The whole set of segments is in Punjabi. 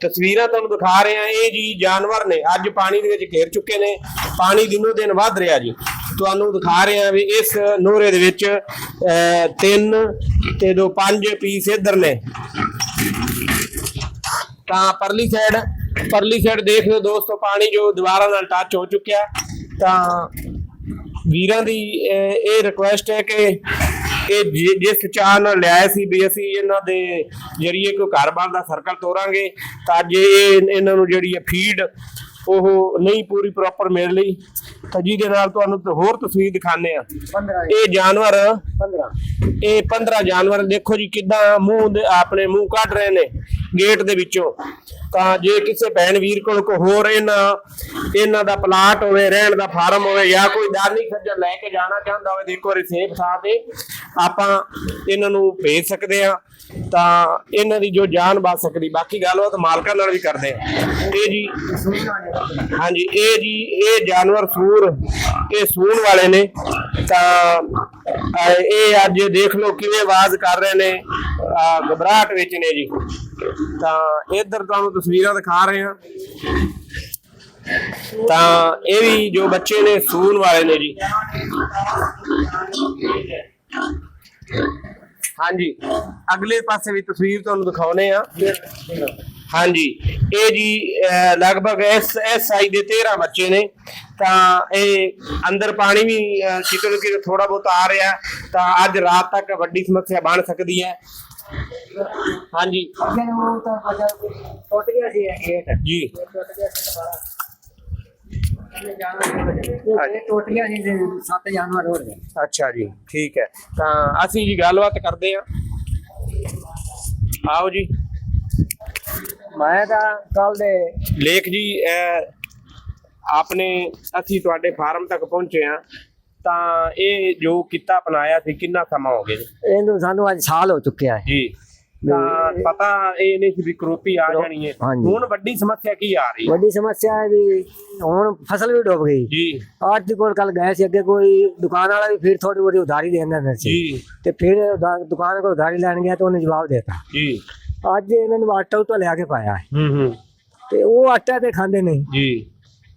ਤਸਵੀਰਾਂ ਤੁਹਾਨੂੰ ਦਿਖਾ ਰਹੇ ਆ ਇਹ ਜੀ ਜਾਨਵਰ ਨੇ, ਅੱਜ ਪਾਣੀ ਦੇ ਵਿੱਚ ਘੇਰ ਚੁੱਕੇ ਨੇ। ਪਾਣੀ ਦਿਨੋ ਦਿਨ ਵੱਧ ਰਿਹਾ ਜੀ। ਤੁਹਾਨੂੰ ਦਿਖਾ ਰਹੇ ਆ ਵੀ ਇਸ ਨੋਰੇ ਦੇ ਵਿੱਚ ਤਿੰਨ ਤੇ ਦੋ ਪੰਜ ਪੀਸ ਇੱਧਰ ਨੇ। ਤਾਂ ਪਰਲੀ ਸਾਈਡ ਪਰਲੀ ਸਾਈਡ ਦੇਖ ਲਓ ਦੋਸਤੋ, ਪਾਣੀ ਜੋ ਦੀਵਾਰਾਂ ਨਾਲ ਟੱਚ ਹੋ ਚੁੱਕਿਆ। ਤਾਂ ਵੀਰਾਂ ਦੀ ਇਹ ਰਿਕੁਐਸਟ ਹੈ ਕਿ ਇਹ ਜਿ- ਜਿਸ ਚਾਹ ਨਾਲ ਲਿਆਏ ਸੀ ਵੀ ਅਸੀਂ ਇਹਨਾਂ ਦੇ ਜਰੀਏ ਕੋਈ ਘਰ-ਬਾਰ ਦਾ ਸਰਕਲ ਤੋਰਾਂਗੇ ਤਾਂ ਜੇ ਇਹ ਇਹਨਾਂ ਨੂੰ ਜਿਹੜੀ ਹੈ ਫੀਡ ਉਹ ਨਹੀਂ ਪੂਰੀ ਪ੍ਰੋਪਰ ਮਿਲ ਲਈ ਤਾਂ ਜਿਹਦੇ ਨਾਲ ਤੁਹਾਨੂੰ ਤ- ਹੋਰ ਤਸਵੀਰ ਦਿਖਾਣੇ ਆ 15 ਇਹ ਜਾਨਵਰ 15 ਇਹ 15 ਜਾਨਵਰ ਦੇਖੋ ਜੀ ਕਿਦਾਂ ਮੂੰਹ ਦੇ ਆਪਣੇ ਮੂੰਹ ਕੱਢ ਰਹੇ ਨੇ। ਗੇਟ ਦੇ ਵਿੱਚੋਂ। ਤਾਂ ਜੇ ਕਿਸੇ ਭੈਣ ਵੀਰ ਕੋਲ ਕੋ ਹੋਰ ਇਹਨਾਂ ਇਹਨਾਂ ਦਾ ਪਲਾਟ ਹੋਵੇ, ਰਹਿਣ ਦਾ ਫਾਰਮ ਹੋਵੇ ਜਾਂ ਕੋਈ ਦਾਨੀ ਸੱਜਣ ਲੈ ਕੇ ਜਾਣਾ ਚਾਹੁੰਦਾ ਹੋਵੇ, ਦੇਖੋ ਰਿਸੇਪ ਥਾਂ ਤੇ ਆਪਾਂ ਇਹਨਾਂ ਨੂੰ ਭੇਜ ਸਕਦੇ ਆ ਤਾਂ ਇਹਨਾਂ ਦੀ ਜੋ ਜਾਨ ਬਚ ਸਕਦੀ, ਬਾਕੀ ਗੱਲਬਾਤ ਮਾਲਕਾਂ ਨਾਲ ਵੀ ਕਰਦੇ ਆ ਇਹ ਜੀ, ਹਾਂਜੀ, ਇਹ ਜੀ, ਇਹ ਜਾਨਵਰ ਸੂਰ ਇਹ ਸੂਣ ਵਾਲੇ ਨੇ ਤਾਂ ਇਹ ਅੱਜ ਦੇਖ ਲਓ ਕਿਵੇਂ ਆਵਾਜ਼ ਕਰ ਰਹੇ ਨੇ ਅਹ, ਘਬਰਾਹਟ ਵਿੱਚ ਨੇ ਜੀ। ਤਾਂ ਇਧਰ ਤੁਹਾਨੂੰ ਤਸਵੀਰਾਂ ਦਿਖਾ ਰਹੇ ਹਾਂ। ਤਾਂ ਇਹ ਵੀ ਜੋ ਬੱਚੇ ਨੇ ਸੂਣ ਵਾਲੇ ਨੇ ਜੀ। ਹਾਂਜੀ। ਅਗਲੇ ਪਾਸੇ ਵੀ ਤਸਵੀਰ ਤੁਹਾਨੂੰ ਦਿਖਾਉਨੇ ਆ। ਹਾਂਜੀ। ਇਹ ਜੀ ਲਗਭਗ ਇਸ ਇਸ ਸਾਈਜ਼ ਦੇ 13 ਬੱਚੇ ਨੇ। ਤਾਂ ਇਹ ਅੰਦਰ ਪਾਣੀ ਵੀ ਕਿਤੇ ਕਿਤੇ ਥੋੜਾ ਬਹੁਤ ਆ ਰਿਹਾ। ਤਾਂ ਅੱਜ ਰਾਤ ਤੱਕ ਵੱਡੀ ਸਮੱਸਿਆ ਬਣ ਸਕਦੀ ਹੈ। ਹਾਂਜੀ। ਅੱਗੇ ਉਹ ਤਾਂ ਪਤਾ ਟੁੱਟ ਗਿਆ ਸੀ ਇਹ। ਗੇਟ ਜੀ ਟੁੱਟ ਗਿਆ ਸੀ ਜਾਨਵਰ ਹੋ ਗਏ ਅੱਛਾ ਜੀ ਠੀਕ ਹੈ। ਤਾਂ ਅਸੀਂ ਜੀ ਗੱਲਬਾਤ ਕਰਦੇ ਹਾਂ। ਆਓ ਜੀ। ਮੈਂ ਤਾਂ ਕੱਲ ਦੇ ਲੇਖ ਜੀ ਆਪਨੇ ਅਸੀਂ ਤੁਹਾਡੇ ਫਾਰਮ ਤੱਕ ਪਹੁੰਚੇ ਆ ਤਾਂ ਇਹ ਜੋ ਕਿੱਤਾ ਅਪਣਾਇਆ ਸੀ ਕਿੰਨਾ ਸਮਾਂ ਹੋ ਗਿਆ ਜੀ? ਇਹਨੂੰ ਸਾਨੂੰ ਅੱਜ ਸਾਲ ਹੋ ਚੁੱਕਿਆ ਹੈ। ਜੀ। ਤਾਂ ਪਤਾ ਇਹ ਨਹੀਂ ਸੀ ਵੀ ਕਰੋਪੀ ਆ ਜਾਣੀ ਹੈ। ਹਾਂਜੀ। ਹੁਣ ਵੱਡੀ ਸਮੱਸਿਆ ਕੀ ਆ ਰਹੀ ਹੈ? ਵੱਡੀ ਸਮੱਸਿਆ ਹੈ ਵੀ ਹੁਣ ਫਸਲ ਵੀ ਡੁੱਬ ਗਈ। ਜੀ। ਅੱਜ ਦੇ ਕੋਲ ਕੱਲ ਗਏ ਸੀ ਅੱਗੇ ਕੋਈ ਦੁਕਾਨ ਵਾਲਾ ਵੀ ਫਿਰ ਥੋੜੀ ਬਹੁਤੀ ਉਧਾਰੀ ਦੇ ਦਿੰਦਾ ਸੀ। ਜੀ। ਤੇ ਫਿਰ ਉਧਾ- ਦੁਕਾਨ ਕੋਲ ਉਧਾਰੀ ਲੈਣ ਗਿਆ ਤਾਂ ਉਹਨੇ ਜਵਾਬ ਦੇਤਾ। ਜੀ। ਅੱਜ ਇਹਨਾਂ ਨੂੰ ਆਟਾ ਉਟਾ ਲਿਆ ਕੇ ਪਾਇਆ। ਹੈ ਹੂੰ ਹੂੰ। ਤੇ ਉਹ ਆਟਾ ਤੇ ਖਾਂਦੇ ਨਹੀਂ। ਜੀ।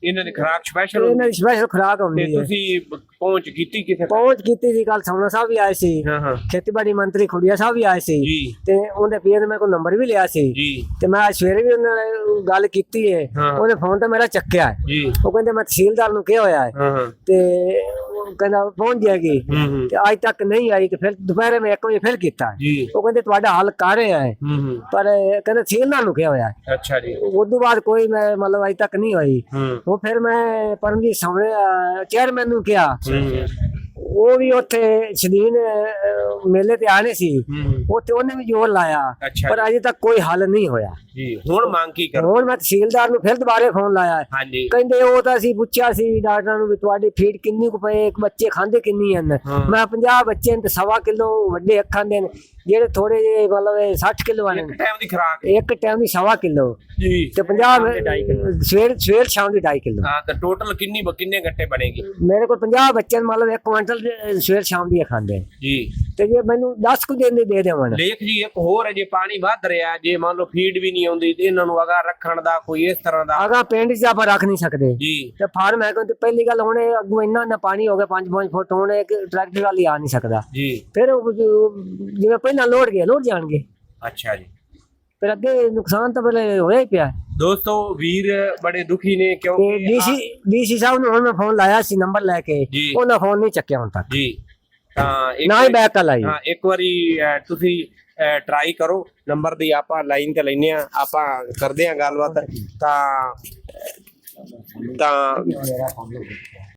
ਇਹਨਾਂ ਦੀ ਖੁਰਾਕ ਸਪੈਸ਼ਲ ਇਹਨਾਂ ਦੀ ਸਪੈਸ਼ਲ ਖੁਰਾਕ ਤੇ ਹੁੰਦੀ ਹੈ। ਤੁਸੀਂ ਪਹੁੰਚ ਕੀਤੀ ਤੱਕ? ਪਹੁੰਚ ਕੀਤੀ ਸੀ ਕੱਲ ਸੋਨਾ ਸਾਹਿਬ ਵੀ ਆਏ ਸੀ। ਹਾਂ ਹਾਂ। ਖੇਤੀਬਾੜੀ ਮੰਤਰੀ ਖੁੜੀਆ ਸਾਹਿਬ ਵੀ ਆਏ ਸੀ। ਜੀ। ਤੇ ਉਹਦੇ ਪੀਏ ਨੇ ਮੇਰੇ ਕੋਲ ਨੰਬਰ ਵੀ ਲਿਆ ਸੀ। ਜੀ। ਤੇ ਮੈਂ ਅੱਜ ਸਵੇਰੇ ਵੀ ਉਹਨਾਂ ਨਾਲ ਗੱਲ ਕੀਤੀ ਹੈ। ਹਾਂ। ਉਹਨੇ ਫੋਨ ਤੇ ਮੇਰਾ ਚੱਕਿਆ। ਹੈ ਜੀ। ਉਹ ਕਹਿੰਦੇ ਮੈਂ ਤਹਿਸੀਲਦਾਰ ਨੂੰ ਕਿਹਾ ਹੋਇਆ ਹੈ। ਹਾਂ ਹਾਂ। ਤੇ ਕਹਿੰਦਾ ਪਹੁੰਚ ਜਾਏਗੀ। ਹੂੰ ਹੂੰ। ਤੇ ਅੱਜ ਤੱਕ ਨਹੀਂ ਆਈ ਤੇ ਫਿਰ ਦੁਪਹਿਰੇ ਮੈਂ 1 ਵਜੇ ਫਿਰ ਕੀਤਾ। ਜੀ। ਉਹ ਕਹਿੰਦੇ ਤੁਹਾਡਾ ਹੱਲ ਕਰ ਰਹੇ ਹੈ। ਹੂੰ ਹੂੰ। ਪਰ ਕਹਿੰਦੇ ਤਹਿਸੀਲਦਾਰ ਨੂੰ ਕਿਹਾ ਹੋਇਆ ਹੈ। ਅੱਛਾ ਜੀ। ਉਸ ਤੋਂ ਬਾਅਦ ਕੋਈ ਮੈਂ ਮਤਲਬ ਅਜੇ ਤੱਕ ਨਹੀਂ ਹੋਈ। ਹੂੰ। ਉਹ ਫਿਰ ਮੈਂ ਪਰਮਜੀਤ ਸਾਹਮਣੇ ਚੇਅਰਮੈਨ ਨੂੰ ਕਿਹਾ। ਉਹ ਵੀ ਉੱਥੇ ਸ਼ਦੀਨ ਮੇਲੇ ਤੇ ਆਣੇ ਸੀ। ਉੱਥੇ ਉਹਨੇ ਵੀ ਜ਼ੋਰ ਲਾਇਆ। ਪਰ ਅਜੇ ਤੱਕ ਕੋਈ ਹੱਲ ਨਹੀਂ ਹੋਇਆ। ਜੀ ਹੁਣ ਮੰਗ ਕੀ ਕਰੋ? ਹੁਣ ਮੈਂ ਤਹਿਸੀਲਦਾਰ ਨੂੰ ਫਿਰ ਦੁਬਾਰੇ ਫੋਨ ਲਾਇਆ। ਹੈ। ਹਾਂਜੀ। ਕਹਿੰਦੇ ਉਹ ਤਾਂ ਅਸੀਂ ਪੁੱਛਿਆ ਸੀ ਡਾਕਟਰਾਂ ਨੂੰ ਵੀ ਤੁਹਾਡੀ ਫੀਡ ਕਿੰਨੀ ਕੁ ਪਏ ਇੱਕ ਬੱਚੇ ਖਾਂਦੇ ਕਿੰਨੀ ਹਨ। ਮੈਂ 50 ਬੱਚੇ ਨੇ ਤੇ ਸਵਾ ਕਿਲੋ ਵੱਡੇ ਅੱਖਾਂ ਦੇ ਨੇ ਜਿਹੜੇ ਥੋੜੇ ਜਿਹੇ ਮਤਲਬ ਇਹ 60 ਕਿਲੋ ਵਾਲੇ ਇੱਕ ਟਾਈਮ ਦੀ ਖੁਰਾਕ ਇੱਕ ਟਾਈਮ ਦੀ ਸਵਾ ਕਿਲੋ। ਜੀ। ਤੇ 50 ਸਵੇਰ ਸਵੇਰ ਸ਼ਾਮ ਦੀ 2.5 ਕਿਲੋ। ਹਾਂ ਤਾਂ ਟੋਟਲ ਕਿੰਨੀ ਬ- ਕਿੰਨੇ ਗੱਟੇ ਬਣੇਗੀ? ਮੇਰੇ ਕੋਲ 50 ਬੱਚੇ ਮਤਲਬ ਇੱਕ ਕੁਇੰਟਲ ਦੇ ਸਵੇਰ ਸ਼ਾਮ ਦੀ ਇਹ ਖਾਂਦੇ ਨੇ। ਜੀ। ਤੇ ਜੇ ਮੈਨੂੰ 10 ਕੁ ਦਿਨ ਦੀ ਦੇ ਦੇਵਣ। ਲੇਖ ਜੀ ਇੱਕ ਹੋਰ ਹੈ ਜੇ ਪਾਣੀ ਵੱਧ ਰਿਹਾ ਜੇ ਮੰਨ ਲਓ ਫੀਡ ਵੀ ਨਹੀਂ ਆਉਂਦੀ ਤੇ ਇਹਨਾਂ ਨੂੰ ਅਗਾ ਰੱਖਣ ਦਾ ਕੋਈ ਇਸ ਤਰ੍ਹਾਂ ਦਾ ਆਗਾ ਪਿੰਡ 'ਚ ਆਪਾਂ ਰੱਖ ਨਹੀਂ ਸਕਦੇ। ਜੀ। ਤੇ ਫਾਰਮ ਹੈ ਕੋਈ ਪਹਿਲੀ ਗੱਲ ਹੁਣ ਇਹ ਅੱਗੋਂ ਇੰਨਾ ਇੰਨਾ ਪਾਣੀ ਹੋ ਗਿਆ 5-5 ਫੁੱਟ ਹੁਣ ਇੱਕ ਟਰੈਕਟਰ ਵਾਲੀ ਆ ਨਹੀਂ ਸਕਦਾ। ਜੀ। ਫਿਰ ਉਹ ਜਿਵੇਂ ਪਹਿਲਾਂ ਲੋੜ ਗਿਆ ਲੋੜ ਜਾਣਗੇ। ਅੱਛਾ ਜੀ। ਫਿਰ ਅੱਗੇ ਨੁਕਸਾਨ ਤਾਂ ਪਹਿਲੇ ਹੋਇਆ ਹੀ ਪਿਆ। ਦੋਸਤੋ ਵੀਰ ਬੜੇ ਦੁਖੀ ਨੇ ਕਿਉਂਕਿ ਡੀਸੀ ਡੀਸੀ ਸਾਹਿਬ ਨੂੰ ਮੈਂ ਫੋਨ ਲਾਇਆ ਸੀ ਨੰਬਰ ਲੈ ਕੇ। ਉਹਨਾਂ ਫੋਨ ਨਹੀਂ ਚੱਕਿਆ ਹੁਣ ਤੱਕ। ਜੀ। ਤਾਂ ਇੱਕ ਨਾ ਹੀ ਬੈਕ ਕਾਲ ਆਈ ਹਾਂ ਇੱਕ ਵਾਰੀ ਤੁਸੀਂ ਟਰਾਈ ਕਰੋ। ਨੰਬਰ ਦੀ ਆਪਾਂ ਲਾਈਨ ਤੇ ਲੈਨੇ ਆ ਆਪਾਂ ਕਰਦੇ ਆ ਗੱਲਬਾਤ। ਤਾਂ ਤਾਂ